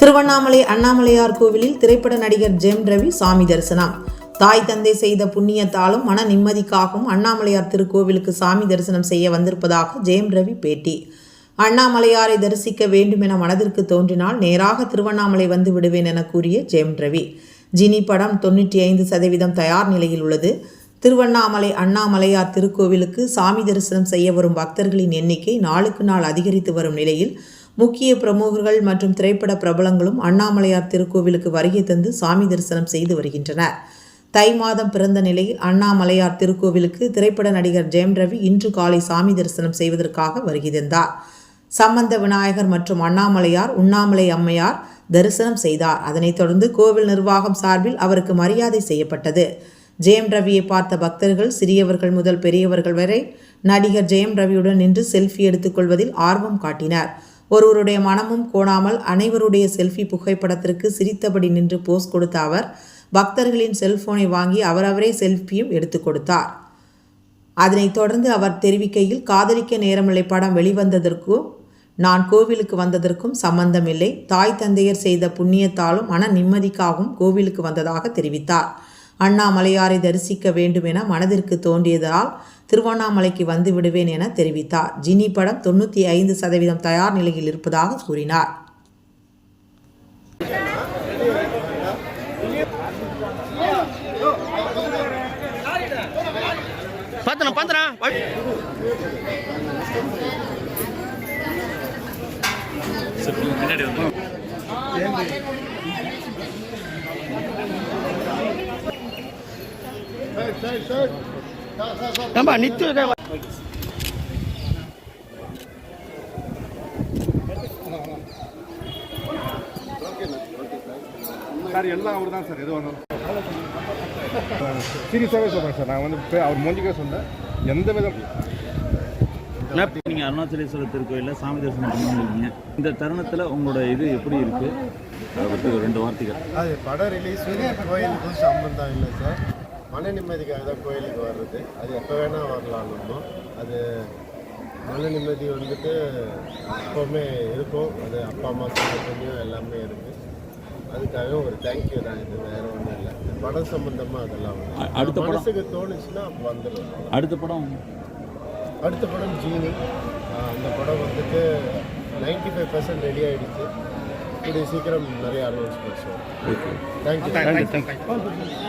திருவண்ணாமலை அண்ணாமலையார் கோவிலில் திரைப்பட நடிகர் ஜெம் ரவி சாமி தரிசனம். தாய் தந்தை செய்த புண்ணியத்தாலும் மன நிம்மதிக்காகவும் அண்ணாமலையார் திருக்கோவிலுக்கு சாமி தரிசனம் செய்ய வந்திருப்பதாக ஜெயம் ரவி பேட்டி. அண்ணாமலையாரை தரிசிக்க வேண்டும் என மனதிற்கு தோன்றினால் நேராக திருவண்ணாமலை வந்து விடுவேன் என கூறிய ஜெயம் ரவி. ஜினி படம் தொண்ணூற்றி ஐந்து சதவீதம் தயார் நிலையில் உள்ளது. திருவண்ணாமலை அண்ணாமலையார் திருக்கோவிலுக்கு சாமி தரிசனம் செய்ய வரும் பக்தர்களின் எண்ணிக்கை நாளுக்கு நாள் அதிகரித்து வரும் நிலையில் முக்கிய பிரமுகர்கள் மற்றும் திரைப்பட பிரபலங்களும் அண்ணாமலையார் திருக்கோவிலுக்கு வருகை தந்து சாமி தரிசனம் செய்து வருகின்றனர். தை மாதம் பிறந்த நிலையில் அண்ணாமலையார் திருக்கோவிலுக்கு திரைப்பட நடிகர் ஜெயம் ரவி இன்று காலை சாமி தரிசனம் செய்வதற்காக வருகை தந்தார். சம்பந்த விநாயகர் மற்றும் அண்ணாமலையார் உண்ணாமலை அம்மையார் தரிசனம் செய்தார். அதனைத் தொடர்ந்து கோவில் நிர்வாகம் சார்பில் அவருக்கு மரியாதை செய்யப்பட்டது. ஜெயம் ரவியை பார்த்த பக்தர்கள் சிறியவர்கள் முதல் பெரியவர்கள் வரை நடிகர் ஜெயம் ரவியுடன் நின்று செல்ஃபி எடுத்துக்கொள்வதில் ஆர்வம் காட்டினர். ஒருவருடைய மனமும் கோணாமல் அனைவருடைய செல்ஃபி புகைப்படத்திற்கு சிரித்தபடி நின்று போஸ் கொடுத்த அவர் பக்தர்களின் செல்போனை வாங்கி அவரவரே செல்ஃபியும் எடுத்துக் கொடுத்தார். அதனைத் தொடர்ந்து அவர் தெரிவிக்கையில் காதலிக்க நேரமில்லை படம் வெளிவந்ததற்கும் நான் கோவிலுக்கு வந்ததற்கும் சம்பந்தமில்லை. தாய் தந்தையர் செய்த புண்ணியத்தாலும் மன நிம்மதிக்காகவும் கோவிலுக்கு வந்ததாக தெரிவித்தார். அண்ணாமலையாரை தரிசிக்க வேண்டும் என மனதிற்கு தோன்றியதால் திருவண்ணாமலைக்கு வந்து விடுவேன் என தெரிவித்தார். ஜினி படம் தொண்ணூற்றி ஐந்து சதவீதம் தயார் நிலையில் இருப்பதாக கூறினார். பாத்தனா பாத்தனா பின்னாடி வந்து நம்ம நித்து சார் எல்லாம் அவர் தான் சார் எது வந்தாலும். சீரியஸாகவே சொல்கிறேன் சார் நான் வந்து அவர் மூஞ்சிக்கே சொன்னேன் எந்த விதம் நீங்கள் அருணாச்சலேஸ்வரர் திருக்கோயிலில் சாமி தரிசனம் பண்ணிருக்கீங்க இந்த தருணத்தில் உங்களோட இது எப்படி இருக்கு? அதை பற்றி ஒரு ரெண்டு வார்த்தைகள். அது படம் ரிலீஸ் கோயிலுக்கும் சம்பந்தம் இல்லை சார். மன நிம்மதிக்காக தான் கோயிலுக்கு வர்றது. அது எப்போ வேணால் வரலாம் நம்ம. அது மன நிம்மதி வந்துட்டு எப்போவுமே இருக்கும். அது அப்பா அம்மா புண்ணியம் எல்லாமே இருக்குது அதுக்காக ஒரு தேங்க்யூ தான். இது வேறு ஒன்றும் இல்லை. படம் சம்மந்தமாக அதெல்லாம் அடுத்த படம்? மனசுக்கு தோணுச்சுன்னா அப்போ வந்துடும் அடுத்த படம்? அடுத்த படம் ஜீனி. அந்த படம் வந்துட்டு 95% ஃபைவ் பர்சன்ட் ரெடி ஆகிடுச்சு கூடிய சீக்கிரம் நிறைய ஓகே தேங்க்யூ தேங்க்யூ